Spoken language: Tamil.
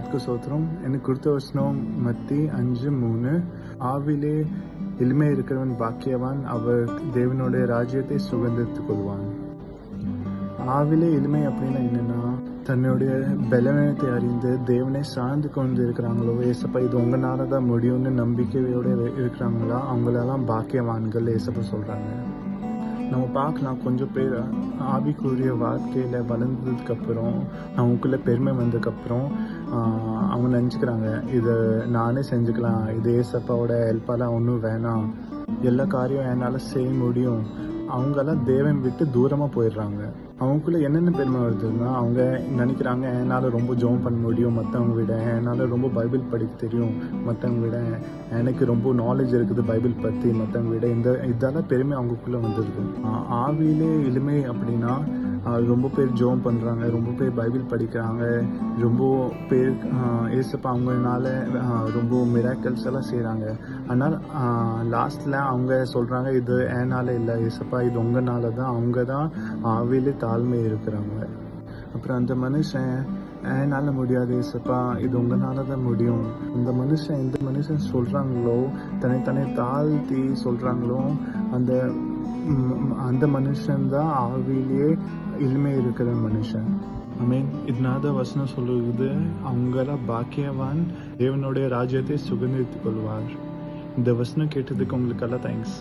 எல்லாத்துக்கும் சோத்திரம் எனக்கு கொடுத்த வசனம் மத்தி அஞ்சு மூணு. ஆவிலே எளிமை இருக்கிறவன் பாக்கியவான் அவர் தேவனுடைய ராஜ்யத்தை சுதந்திரத்துக் கொள்வான். ஆவிலே எளிமை அப்படின்னா என்னன்னா தன்னுடைய பலவீனத்தை அறிந்து தேவனை சார்ந்து கொண்டு இருக்கிறாங்களோ ஏசப்பா இது உங்களால தான் முடியும்னு நம்பிக்கையோட இருக்கிறாங்களா? அவங்களெல்லாம் பாக்கியவான்கள் ஏசப்பா சொல்றாங்க. நம்ம பார்க்கலாம் கொஞ்சம் பேர் ஆவிக்குரிய வாழ்க்கையில் வளர்ந்ததுக்கப்புறம் அவங்களுக்குள்ள பெருமை வந்ததுக்கப்புறம் அவங்க நினச்சிக்கிறாங்க இதை நானே செஞ்சுக்கலாம் இது ஏசப்பாவோட ஹெல்ப்பாலாம் ஒன்றும் வேணாம். எல்லா காரியம் என்னால் செய்ய முடியும். அவங்கெல்லாம் தேவன் விட்டு தூரமாக போயிடுறாங்க. அவங்களுக்குள்ள என்னென்ன பெருமை வருதுன்னா அவங்க நினைக்கிறாங்க என்னால் ரொம்ப ஜோம் பண்ண முடியும் மற்றவங்க விட. என்னால் ரொம்ப பைபிள் படிக்க தெரியும் மற்றவங்க விட. எனக்கு ரொம்ப நாலேஜ் இருக்குது பைபிள் பற்றி மற்றவங்க விட. இந்த இதெல்லாம் பெருமை அவங்களுக்குள்ளே வந்துருக்கு ஆவியிலே எளிமை அப்படின்னா ரொம்ப பேர் ஜோம் பண்ணுறாங்க ரொம்ப பேர் பைபிள் படிக்கிறாங்க ரொம்ப பேர் ஏசப்பா அவங்கனால ரொம்ப மிராக்கல்ஸ் எல்லாம் செய்கிறாங்க ஆனால் லாஸ்ட்டில் அவங்க சொல்கிறாங்க இது ஏனால் இல்லை ஏசப்பா இது உங்களால தான் அவங்க தான் ஆவியிலே தாழ்மை இருக்கிறாங்க. அப்புறம் அந்த மனுஷன் என்னால் முடியாது ஏசப்பா இது உங்களால தான் முடியும். இந்த மனுஷன் எந்த மனுஷன் சொல்கிறாங்களோ தன்னை தன்னை தாழ்த்தி சொல்கிறாங்களோ அந்த அந்த மனுஷன் தான் ஆவியிலேயே இனிமே இருக்கிற மனுஷன். ஐ மீன் இதனாத வசனம் சொல்லுவது அவங்கள பாக்கியவான் தேவனுடைய ராஜ்யத்தை சுகந்தித்துக் கொள்வார். இந்த வசனம் கேட்டதுக்கு உங்களுக்கெல்லாம் தேங்க்ஸ்